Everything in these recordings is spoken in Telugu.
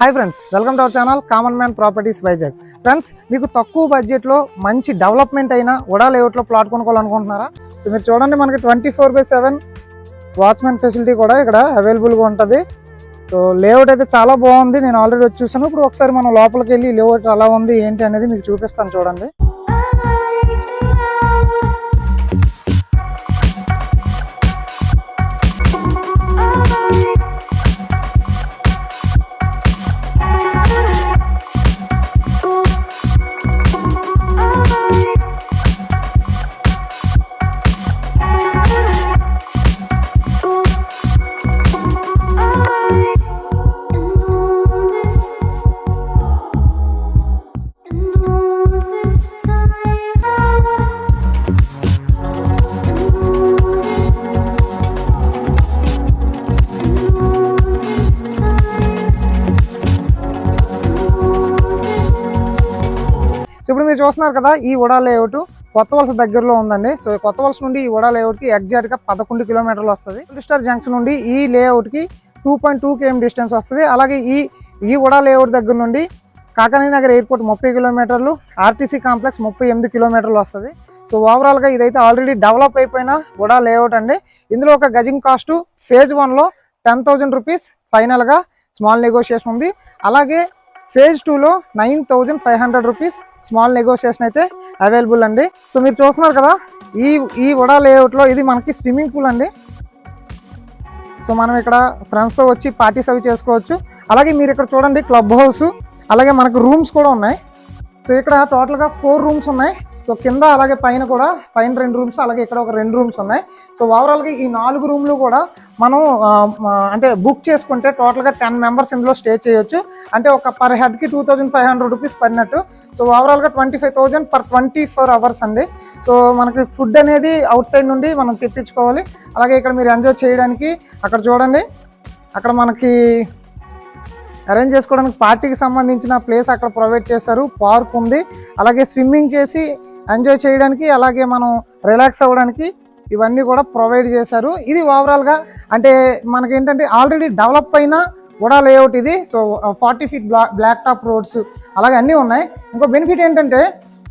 Hi friends welcome to our channel common man properties Vizag friends మీకు తక్కువ బడ్జెట్లో మంచి డెవలప్మెంట్ అయిన ఉడా లేఅవుట్లో ప్లాట్ కొనుక్కోవాలనుకుంటున్నారా? మీరు చూడండి మనకి twenty four by seven watchmen facility కూడా ఇక్కడ అవైలబుల్గా ఉంటుంది. సో లేఅవుట్ అయితే చాలా బాగుంది. నేను ఆల్రెడీ వచ్చి చూసాను ఇప్పుడు ఒకసారి మనం లోపలికి వెళ్ళి లేఅవుట్ అలా ఉంది ఏంటి అనేది మీకు చూపిస్తాను చూడండి. మీరు చూస్తున్నారు కదా ఈ ఉడా లేఅవుట్ కొత్త వలస దగ్గరలో ఉందండి. సో కొత్త వలస నుండి ఈ ఉడా లేఅవుట్కి ఎగ్జాక్ట్గా పదకొండు కిలోమీటర్లు వస్తుంది. స్టార్ జంక్షన్ నుండి ఈ లేఅవుట్కి two point two KM distance వస్తుంది. అలాగే ఈ ఈ ఉడా లేఅవుట్ దగ్గర నుండి కాకానీ నగర్ ఎయిర్పోర్ట్ ముప్పై కిలోమీటర్లు ఆర్టీసీ కాంప్లెక్స్ ముప్పై ఎనిమిది కిలోమీటర్లు వస్తుంది. సో ఓవరాల్గా ఇదైతే ఆల్రెడీ డెవలప్ అయిపోయిన ఉడా లేఅవుట్ అండి. ఇందులో ఒక గజింగ్ కాస్ట్ ఫేజ్ వన్లో టెన్ థౌజండ్ రూపీస్ ఫైనల్గా స్మాల్ నెగోషియేషన్ ఉంది. అలాగే ఫేజ్ టూలో nine thousand five hundred rupees small negotiation అయితే అవైలబుల్ అండి. సో మీరు చూస్తున్నారు కదా ఈ ఈ వడా లేఅవుట్లో ఇది మనకి స్విమ్మింగ్ పూల్ అండి. సో మనం ఇక్కడ ఫ్రెండ్స్తో వచ్చి పార్టీస్ అవి చేసుకోవచ్చు. అలాగే మీరు ఇక్కడ చూడండి క్లబ్ హౌస్ అలాగే మనకు రూమ్స్ కూడా ఉన్నాయి. సో ఇక్కడ టోటల్గా ఫోర్ రూమ్స్ ఉన్నాయి. సో కింద అలాగే పైన కూడా పైన రెండు రూమ్స్ అలాగే ఇక్కడ ఒక రెండు రూమ్స్ ఉన్నాయి. సో ఓవరాల్గా ఈ నాలుగు రూమ్లు కూడా మనం అంటే బుక్ చేసుకుంటే టోటల్గా టెన్ మెంబర్స్ ఇందులో స్టే చేయొచ్చు. అంటే ఒక per హెడ్కి two thousand five hundred rupees పడినట్టు. సో ఓవరాల్గా twenty five thousand per twenty four hours అండి. సో మనకి ఫుడ్ అనేది అవుట్ సైడ్ నుండి మనం తెప్పించుకోవాలి. అలాగే ఇక్కడ మీరు ఎంజాయ్ చేయడానికి అక్కడ చూడండి. అక్కడ మనకి అరేంజ్ చేసుకోవడానికి పార్టీకి సంబంధించిన ప్లేస్ అక్కడ ప్రొవైడ్ చేశారు. పార్క్ ఉంది. అలాగే స్విమ్మింగ్ చేసి ఎంజాయ్ చేయడానికి అలాగే మనం రిలాక్స్ అవ్వడానికి ఇవన్నీ కూడా ప్రొవైడ్ చేశారు. ఇది ఓవరాల్గా అంటే మనకి ఏంటంటే ఆల్రెడీ డెవలప్ అయిన కూడా లేఅవుట్ ఇది. సో ఫార్టీ ఫీట్ బ్లా బ్లాక్ టాప్ రోడ్స్ అలాగే అన్నీ ఉన్నాయి. ఇంకో బెనిఫిట్ ఏంటంటే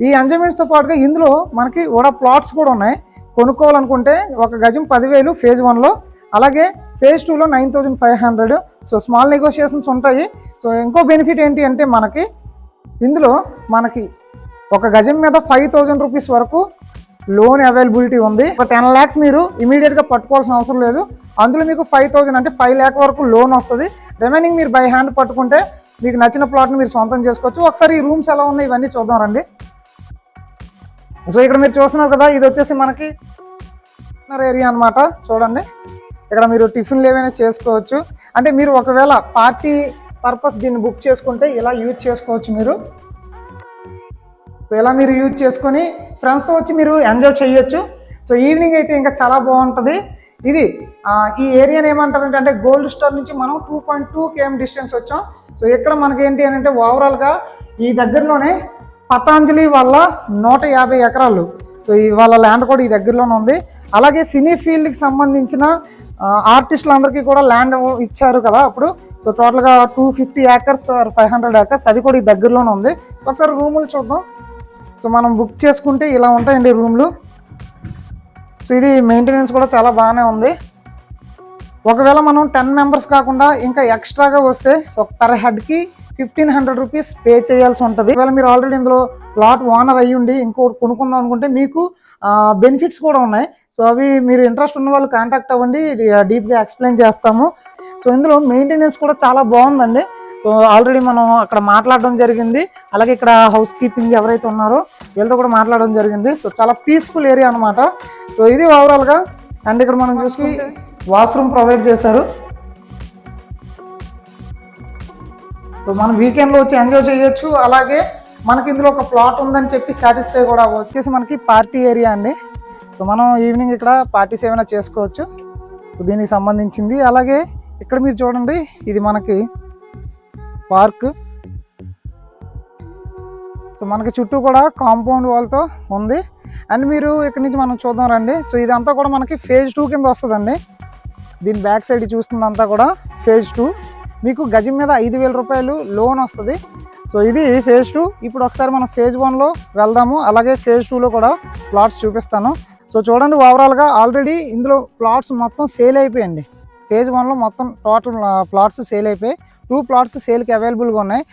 ఈ ఎంజాయ్మెంట్స్తో పాటుగా ఇందులో మనకి కూడా ప్లాట్స్ కూడా ఉన్నాయి. కొనుక్కోవాలనుకుంటే ఒక గజం పదివేలు ఫేజ్ వన్లో అలాగే ఫేజ్ టూలో nine thousand five hundred so small negotiations ఉంటాయి. సో ఇంకో బెనిఫిట్ ఏంటి అంటే మనకి ఇందులో మనకి ఒక గజం మీద ఫైవ్ థౌజండ్ రూపీస్ వరకు లోన్ అవైలబిలిటీ ఉంది. ఒక టెన్ ల్యాక్స్ మీరు ఇమీడియట్గా పట్టుకోవాల్సిన అవసరం లేదు. అందులో మీకు ఫైవ్ థౌజండ్ అంటే ఫైవ్ ల్యాక్ వరకు లోన్ వస్తుంది. రిమైనింగ్ మీరు బై హ్యాండ్ పట్టుకుంటే మీకు నచ్చిన ప్లాట్ని మీరు సొంతం చేసుకోవచ్చు. ఒకసారి ఈ రూమ్స్ ఎలా ఉన్నాయి ఇవన్నీ చూద్దాం రండి. సో ఇక్కడ మీరు చూస్తున్నారు కదా ఇది వచ్చేసి మనకి ఏరియా అన్నమాట. చూడండి. ఇక్కడ మీరు టిఫిన్లు ఏమైనా చేసుకోవచ్చు. అంటే మీరు ఒకవేళ పార్టీ పర్పస్ దీన్ని బుక్ చేసుకుంటే ఇలా యూజ్ చేసుకోవచ్చు మీరు. సో ఇలా మీరు యూజ్ చేసుకొని ఫ్రెండ్స్తో వచ్చి మీరు ఎంజాయ్ చేయొచ్చు. సో ఈవినింగ్ అయితే ఇంకా చాలా బాగుంటుంది. ఇది ఈ ఏరియాని ఏమంటారంటే అంటే గోల్డ్ స్టార్ నుంచి మనం two point two KM distance వచ్చాం. సో ఇక్కడ మనకి ఏంటి అని అంటే ఓవరాల్గా ఈ దగ్గరలోనే పతాంజలి వల్ల నూట యాభై ఎకరాలు. సో ఇవాళ వాళ్ళ ల్యాండ్ కూడా ఈ దగ్గరలోనే ఉంది. అలాగే సినీ ఫీల్డ్కి సంబంధించిన ఆర్టిస్టులందరికీ కూడా ల్యాండ్ ఇచ్చారు కదా అప్పుడు. సో టోటల్గా two fifty acres five hundred acres అది కూడా ఈ దగ్గరలోనే ఉంది. ఒకసారి రూములు చూద్దాం. సో మనం బుక్ చేసుకుంటే ఇలా ఉంటాయండి రూమ్లు సో ఇది మెయింటెనెన్స్ కూడా చాలా బాగానే ఉంది. ఒకవేళ మనం టెన్ మెంబర్స్ కాకుండా ఇంకా ఎక్స్ట్రాగా వస్తే ఒక పర్ హెడ్కి ఫిఫ్టీన్ హండ్రెడ్ రూపీస్ పే చేయాల్సి ఉంటుంది. ఒకవేళ మీరు ఆల్రెడీ ఇందులో లాట్ ఓనర్ అయ్యి ఉండి ఇంకోటి కొనుక్కుందాం అనుకుంటే మీకు బెనిఫిట్స్ కూడా ఉన్నాయి. సో అవి మీరు ఇంట్రెస్ట్ ఉన్న వాళ్ళు కాంటాక్ట్ అవ్వండి. డీప్గా ఎక్స్ప్లెయిన్ చేస్తాము. సో ఇందులో మెయింటెనెన్స్ కూడా చాలా బాగుందండి. సో ఆల్రెడీ మనం అక్కడ మాట్లాడడం జరిగింది. అలాగే ఇక్కడ హౌస్ కీపింగ్ ఎవరైతే ఉన్నారో వీళ్ళతో కూడా మాట్లాడడం జరిగింది. సో చాలా పీస్ఫుల్ ఏరియా అనమాట సో ఇది ఓవరాల్గా అండ్ ఇక్కడ మనం చూసి వాష్రూమ్ ప్రొవైడ్ చేశారు. సో మనం వీకెండ్లో వచ్చి ఎంజాయ్ చేయొచ్చు. అలాగే మనకి ఇందులో ఒక ప్లాట్ ఉందని చెప్పి సాటిస్ఫై కూడా వచ్చేసి మనకి పార్టీ ఏరియా అండి. సో మనం ఈవినింగ్ ఇక్కడ పార్టీస్ ఏమైనా చేసుకోవచ్చు. దీనికి సంబంధించింది. అలాగే ఇక్కడ మీరు చూడండి ఇది మనకి పార్క్. సో మనకి చుట్టూ కూడా కాంపౌండ్ వాల్తో ఉంది. అండ్ మీరు ఇక్కడ నుంచి మనం చూద్దాం రండి. సో ఇదంతా కూడా మనకి ఫేజ్ టూ కింద వస్తుందండి. దీని బ్యాక్ సైడ్ చూస్తుందంతా కూడా ఫేజ్ టూ. మీకు గజం మీద ఐదు వేల రూపాయలు లోన్ వస్తుంది. సో ఇది ఫేజ్ టూ. ఇప్పుడు ఒకసారి మనం ఫేజ్ వన్లో వెళ్దాము. అలాగే ఫేజ్ టూలో కూడా ప్లాట్స్ చూపిస్తాను. సో చూడండి ఓవరాల్గా ఆల్రెడీ ఇందులో ప్లాట్స్ మొత్తం సేల్ అయిపోయండి ఫేజ్ వన్లో మొత్తం టోటల్ ప్లాట్స్ సేల్ అయిపోయి టూ ప్లాట్స్ సేల్కి అవైలబుల్గా ఉన్నాయి.